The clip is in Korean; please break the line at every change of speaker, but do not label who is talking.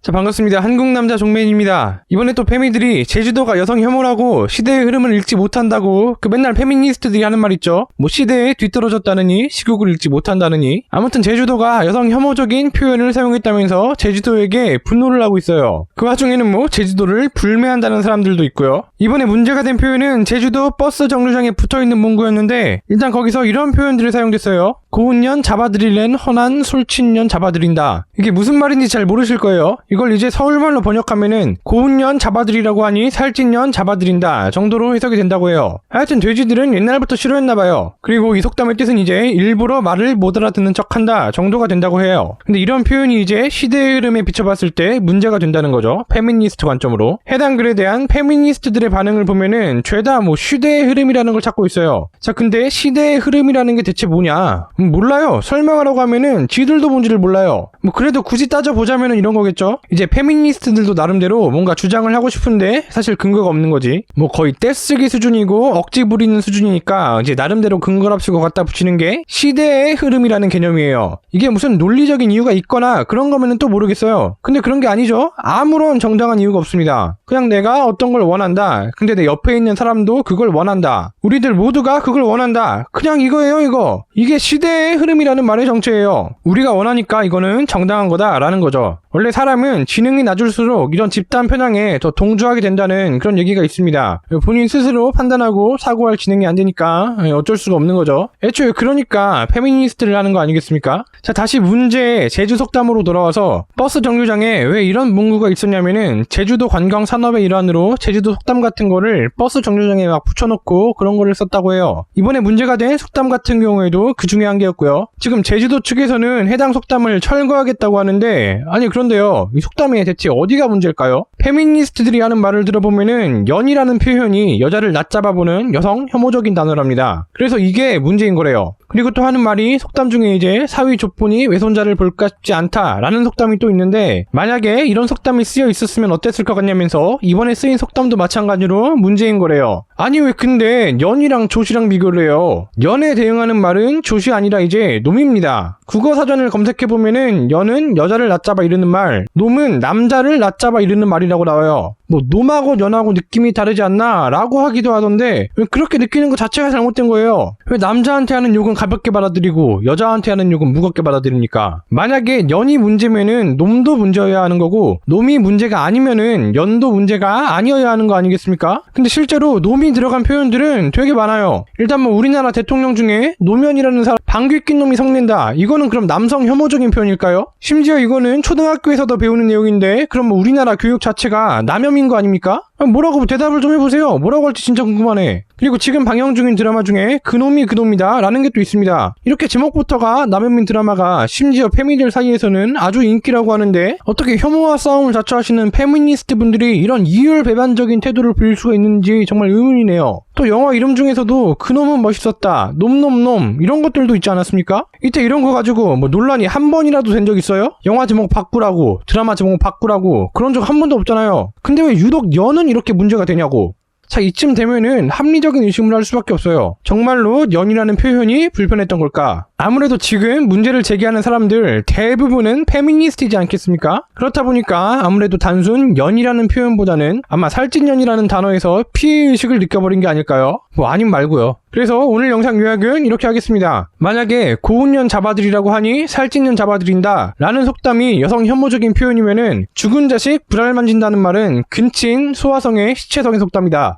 자, 반갑습니다. 한국남자 종맨입니다. 이번에 또 페미들이 제주도가 여성 혐오라고 시대의 흐름을 읽지 못한다고 그 맨날 페미니스트들이 하는 말 있죠? 뭐 시대에 뒤떨어졌다느니 시국을 읽지 못한다느니 아무튼 제주도가 여성 혐오적인 표현을 사용했다면서 제주도에게 분노를 하고 있어요. 그 와중에는 뭐 제주도를 불매한다는 사람들도 있고요. 이번에 문제가 된 표현은 제주도 버스 정류장에 붙어있는 문구였는데 일단 거기서 이런 표현들이 사용됐어요. 고운년 잡아들일랜 허난 솔친년 잡아들인다. 이게 무슨 말인지 잘 모르실 거예요. 이걸 이제 서울말로 번역하면은 고운년 잡아들이라고 하니 살찐년 잡아들인다 정도로 해석이 된다고 해요. 하여튼 돼지들은 옛날부터 싫어했나봐요. 그리고 이 속담의 뜻은 이제 일부러 말을 못 알아듣는 척한다 정도가 된다고 해요. 근데 이런 표현이 이제 시대의 흐름에 비춰봤을 때 문제가 된다는 거죠. 페미니스트 관점으로. 해당 글에 대한 페미니스트들의 반응을 보면은 죄다 뭐 시대의 흐름이라는 걸 찾고 있어요. 자 근데 시대의 흐름이라는 게 대체 뭐냐? 음, 몰라요. 설명하라고 하면은 지들도 뭔지를 몰라요. 뭐 그래도 굳이 따져보자면은 이런 거겠죠? 이제 페미니스트들도 나름대로 뭔가 주장을 하고 싶은데 사실 근거가 없는 거지. 뭐 거의 떼쓰기 수준이고 억지 부리는 수준이니까 이제 나름대로 근거를 합치고 갖다 붙이는 게 시대의 흐름이라는 개념이에요. 이게 무슨 논리적인 이유가 있거나 그런 거면은 또 모르겠어요. 근데 그런 게 아니죠. 아무런 정당한 이유가 없습니다. 그냥 내가 어떤 걸 원한다. 근데 내 옆에 있는 사람도 그걸 원한다. 우리들 모두가 그걸 원한다. 그냥 이거예요, 이거. 이게 시대의 흐름이라는 말의 정체예요. 우리가 원하니까 이거는 정당한 거다라는 거죠. 원래 사람은 지능이 낮을수록 이런 집단 편향에 더 동조하게 된다는 그런 얘기가 있습니다. 본인 스스로 판단하고 사고할 지능이 안 되니까 어쩔 수가 없는 거죠. 애초에 그러니까 페미니스트를 하는 거 아니겠습니까? 자, 다시 문제 제주 속담으로 돌아와서 버스 정류장에 왜 이런 문구가 있었냐면은 제주도 관광 산업의 일환으로 제주도 속담 같은 거를 버스 정류장에 막 붙여놓고 그런 거를 썼다고 해요. 이번에 문제가 된 속담 같은 경우에도 그 중에 한 개였고요. 지금 제주도 측에서는 해당 속담을 철거하겠다고 하는데 아니 그런데요. 이 속담이 대체 어디가 문제일까요? 페미니스트들이 하는 말을 들어보면은 연이라는 표현이 여자를 낮잡아보는 여성 혐오적인 단어랍니다. 그래서 이게 문제인 거래요. 그리고 또 하는 말이 속담 중에 이제 사위 족보니 외손자를 볼까 싶지 않다라는 속담이 또 있는데 만약에 이런 속담이 쓰여 있었으면 어땠을 것 같냐면서 이번에 쓰인 속담도 마찬가지로 문제인 거래요. 아니 왜 근데 연이랑 조시랑 비교를 해요? 연에 대응하는 말은 조시 아니라 이제 놈입니다. 국어 사전을 검색해 보면은 연은 여자를 낮잡아 이르는 말, 놈은 남자를 낮잡아 이르는 말이라고 나와요. 뭐 놈하고 연하고 느낌이 다르지 않나? 라고 하기도 하던데 왜 그렇게 느끼는 것 자체가 잘못된 거예요? 왜 남자한테 하는 욕은 가볍게 받아들이고 여자한테 하는 욕은 무겁게 받아들입니까? 만약에 연이 문제면은 놈도 문제여야 하는 거고 놈이 문제가 아니면은 연도 문제가 아니어야 하는 거 아니겠습니까? 근데 실제로 놈이 들어간 표현들은 되게 많아요. 일단 뭐 우리나라 대통령 중에 노면이라는 사람 방귀 낀 놈이 성낸다. 이거는 그럼 남성 혐오적인 표현일까요? 심지어 이거는 초등학교에서도 배우는 내용인데 그럼 뭐 우리나라 교육 자체가 남혐 인거 아닙니까? 아, 뭐라고 대답을 좀 해보세요. 뭐라고 할지 진짜 궁금하네. 그리고 지금 방영 중인 드라마 중에 그놈이 그놈이다 라는 게 또 있습니다. 이렇게 제목부터가 남현민 드라마가 심지어 페미들 사이에서는 아주 인기라고 하는데 어떻게 혐오와 싸움을 자처하시는 페미니스트 분들이 이런 이율 배반적인 태도를 보일 수가 있는지 정말 의문이네요. 또 영화 이름 중에서도 그놈은 멋있었다, 놈놈놈 이런 것들도 있지 않았습니까? 이때 이런 거 가지고 뭐 논란이 한 번이라도 된 적 있어요? 영화 제목 바꾸라고, 드라마 제목 바꾸라고 그런 적 한 번도 없잖아요. 근데 왜 유독 연은 이렇게 문제가 되냐고. 자, 이쯤 되면은 합리적인 의심을 할 수밖에 없어요. 정말로 연이라는 표현이 불편했던 걸까? 아무래도 지금 문제를 제기하는 사람들 대부분은 페미니스트이지 않겠습니까? 그렇다 보니까 아무래도 단순 연이라는 표현보다는 아마 살찐년이라는 단어에서 피해의식을 느껴버린 게 아닐까요? 뭐 아님 말고요. 그래서 오늘 영상 요약은 이렇게 하겠습니다. 만약에 고운년 잡아들이라고 하니 살찐년 잡아들인다 라는 속담이 여성 혐오적인 표현이면은 죽은 자식 불알 만진다는 말은 근친 소화성의 시체성의 속담이다.